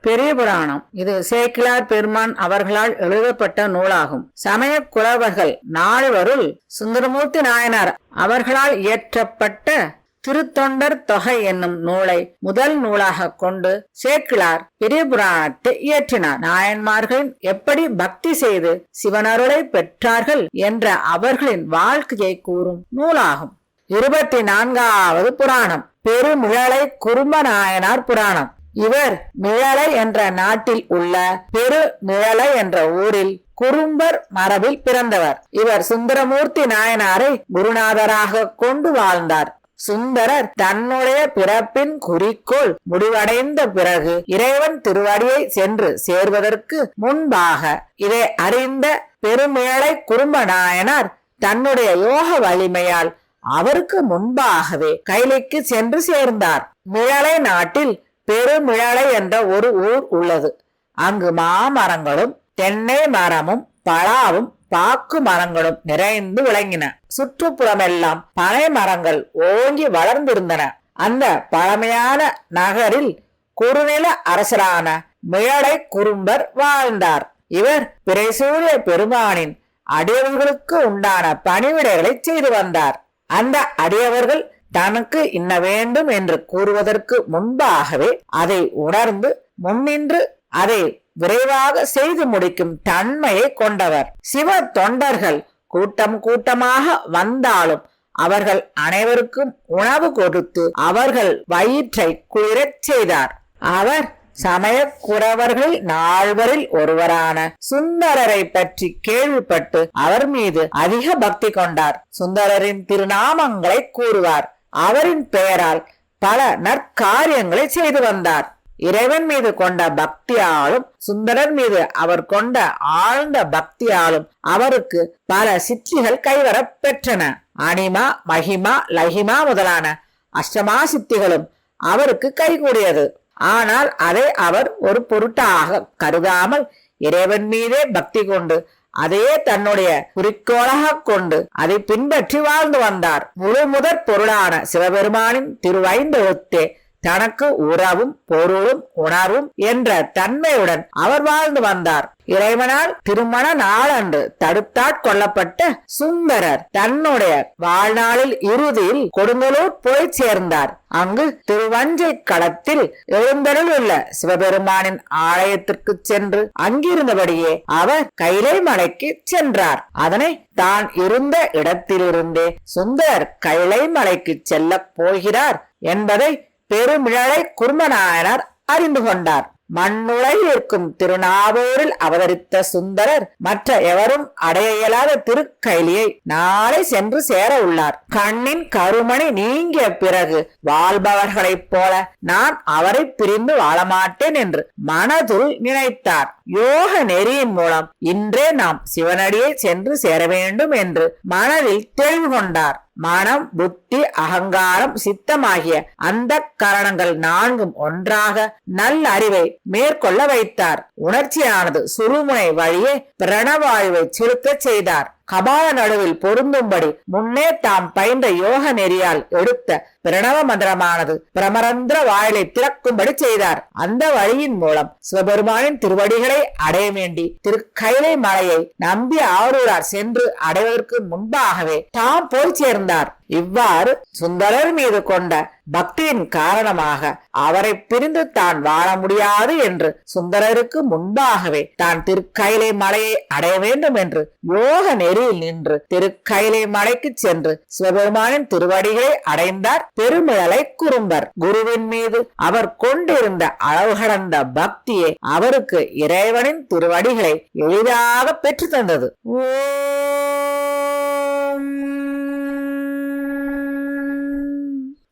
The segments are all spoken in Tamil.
பெரிய புராணம். இது சேக்கிலார் பெருமான் அவர்களால் எழுதப்பட்ட நூலாகும். சமய குலவர்கள் நால்வருள் சுந்தரமூர்த்தி நாயனார் அவர்களால் இயற்றப்பட்ட திருத்தொண்டர் தொகை என்னும் நூலை முதல் நூலாக கொண்டு சேக்கிலார் பெரிய புராணத்தை இயற்றினார். நாயன்மார்கள் எப்படி பக்தி செய்து சிவனருளை பெற்றார்கள் என்ற அவர்களின் வாழ்க்கையை கூறும் நூலாகும். இருபத்தி நான்காவது புராணம். பெருமிழலை குறும்ப நாயனார் புராணம். இவர் மிழலை என்ற நாட்டில் உள்ள பெரு மிழலை என்ற ஊரில் குறும்பர் மரபில் பிறந்தவர். இவர் சுந்தரமூர்த்தி நாயனாரை குருநாதராக கொண்டு வாழ்ந்தார். சுந்தரர் தன்னுடைய பிறப்பின் குறிக்கோள் முடிவடைந்த பிறகு இறைவன் திருவடியை சென்று சேர்வதற்கு முன்பாக இதை அறிந்த பெருமிழலை குறும்ப நாயனார் தன்னுடைய யோக வலிமையால் அவருக்கு முன்பாகவே கைலைக்கு சென்று சேர்ந்தார். மிழலை நாட்டில் பெருமிழலை என்ற ஒரு ஊர் உள்ளது. அங்கு மாமரங்களும் தென்னை மரமும் பலாவும் பாக்கு மரங்களும் நிறைந்து விளங்கின. சுற்றுப்புறமெல்லாம் பனை மரங்கள் ஓங்கி வளர்ந்திருந்தன. அந்த பழமையான நகரில் குறுநில அரசரான மிழலை குறும்பர் வாழ்ந்தார். இவர் பிறைசூரிய பெருமானின் அடியவர்களுக்கு உண்டான பணிவிடைகளை செய்து வந்தார். அந்த அடியவர்கள் தனக்கு இன்ன வேண்டும் என்று கூறுவதற்கு முன்பாகவே அதை உணர்ந்து முன்னின்று அதை விரைவாக செய்து முடிக்கும் தன்மையை கொண்டவர். சிவ தொண்டர்கள் கூட்டம் கூட்டமாக வந்தாலும் அவர்கள் அனைவருக்கும் உணவு கொடுத்து அவர்கள் வயிற்றை குளிரச் செய்தார். அவர் சமய குறவர்கள் நால்வரில் ஒருவரான சுந்தரரை பற்றி கேள்விப்பட்டு அவர் மீது அதிக பக்தி கொண்டார். சுந்தரரின் திருநாமங்களை கூறுவார். அவரின் பெயரால் பல நற்காரியங்களை செய்து வந்தார். இறைவன் மீது கொண்ட பக்தியாலும் சுந்தரர் மீது அவர் கொண்ட ஆழ்ந்த பக்தியாலும் அவருக்கு பல சித்திகள் கைவரப் பெற்றன. அனிமா மகிமா லஹிமா முதலான அஷ்டமா சித்திகளும் அவருக்கு கைகூடியது. ஆனால் அதை அவர் ஒரு பொருட்டாக கருதாமல் இறைவன் மீதே பக்தி கொண்டு அதையே தன்னுடைய குறிக்கோளாக கொண்டு அதை பின்பற்றி வாழ்ந்து வந்தார். முழு முதற் பொருளான சிவபெருமானின் திருவைந்தெழுத்தே தனக்கு உறவும் பொருளும் உணர்வும் என்ற தன்மையுடன் அவர் வாழ்ந்து வந்தார். இறைவனால் திருமண நாளன்று தடுத்தாட் கொல்லப்பட்ட சுந்தரர் தன்னுடைய வாழ்நாளில் இறுதியில் கொடுங்கலூர் போய் சேர்ந்தார். அங்கு திருவஞ்சை களத்தில் எழுந்தருள் உள்ள சிவபெருமானின் ஆலயத்திற்கு சென்று அங்கிருந்தபடியே அவர் கைலை மலைக்கு சென்றார். அதனை தான் இருந்த இடத்திலிருந்தே சுந்தரர் கைலை மலைக்கு செல்லப் போகிறார் என்பதை பெருமிழலை குருமநாயனார் அறிந்து கொண்டார். மண்ணுலையில் இருக்கும் திருநாவூரில் அவதரித்த சுந்தரர் மற்ற எவரும் அடைய இயலாத திருக்கைலியை நாளை சென்று சேர உள்ளார். கண்ணின் கருமணி நீங்கிய பிறகு வாழ்பவர்களைப் போல நான் அவரை பிரிந்து வாழமாட்டேன் என்று மனதுள் நினைத்தார். யோக நெறியின் மூலம் இன்றே நாம் சிவனடியை சென்று சேர வேண்டும் என்று மனதில் தெளிவு கொண்டார். மனம் புத்தி அகங்காரம் சித்தமாகிய அந்த கரணங்கள் நான்கும் ஒன்றாக நல்ல அறிவை மேற்கொள்ள வைத்தார். உணர்ச்சியானது சுருமுனை வழியே பிரணவாயுவை செலுத்த செய்தார். கபால நடுவில் பொருந்தும்படி முன்னே தாம் பயின்ற யோக நெறியால் எடுத்த பிரணவ மந்திரமானது பிரமரந்திர வாயிலை திறக்கும்படி செய்தார். அந்த வழியின் மூலம் சிவபெருமானின் திருவடிகளை அடைய வேண்டி திரு கைலை மலையை நம்பி ஆரூரார் சென்று அடைவதற்கு முன்பாகவே தாம் போய் சேர்ந்தார். இவ்வாறு சுந்தரர் மீது கொண்ட பக்தியின் காரணமாக அவரை பிரிந்து தான் வாழ முடியாது என்று சுந்தரருக்கு முன்பாகவே தான் திருக்கைலை மலையை அடைய வேண்டும் என்று யோக நெறியில் நின்று திருக்கைலை மலைக்கு சென்று சிவபெருமானின் திருவடிகளை அடைந்தார். பெருமிழலை குறும்பர். குருவின் மீது அவர் கொண்டிருந்த அளவு கடந்த பக்தியை அவருக்கு இறைவனின் திருவடிகளை எளிதாக பெற்று தந்தது.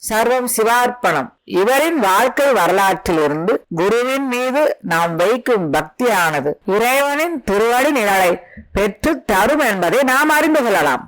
சர்வம் சிவார்ப்பணம். இவரின் வாழ்க்கை வரலாற்றிலிருந்து குருவின் மீது நாம் வைக்கும் பக்தியானது இறைவனின் திருவடி நிழலை பெற்று தரும் என்பதை நாம் அறிந்து கொள்ளலாம்.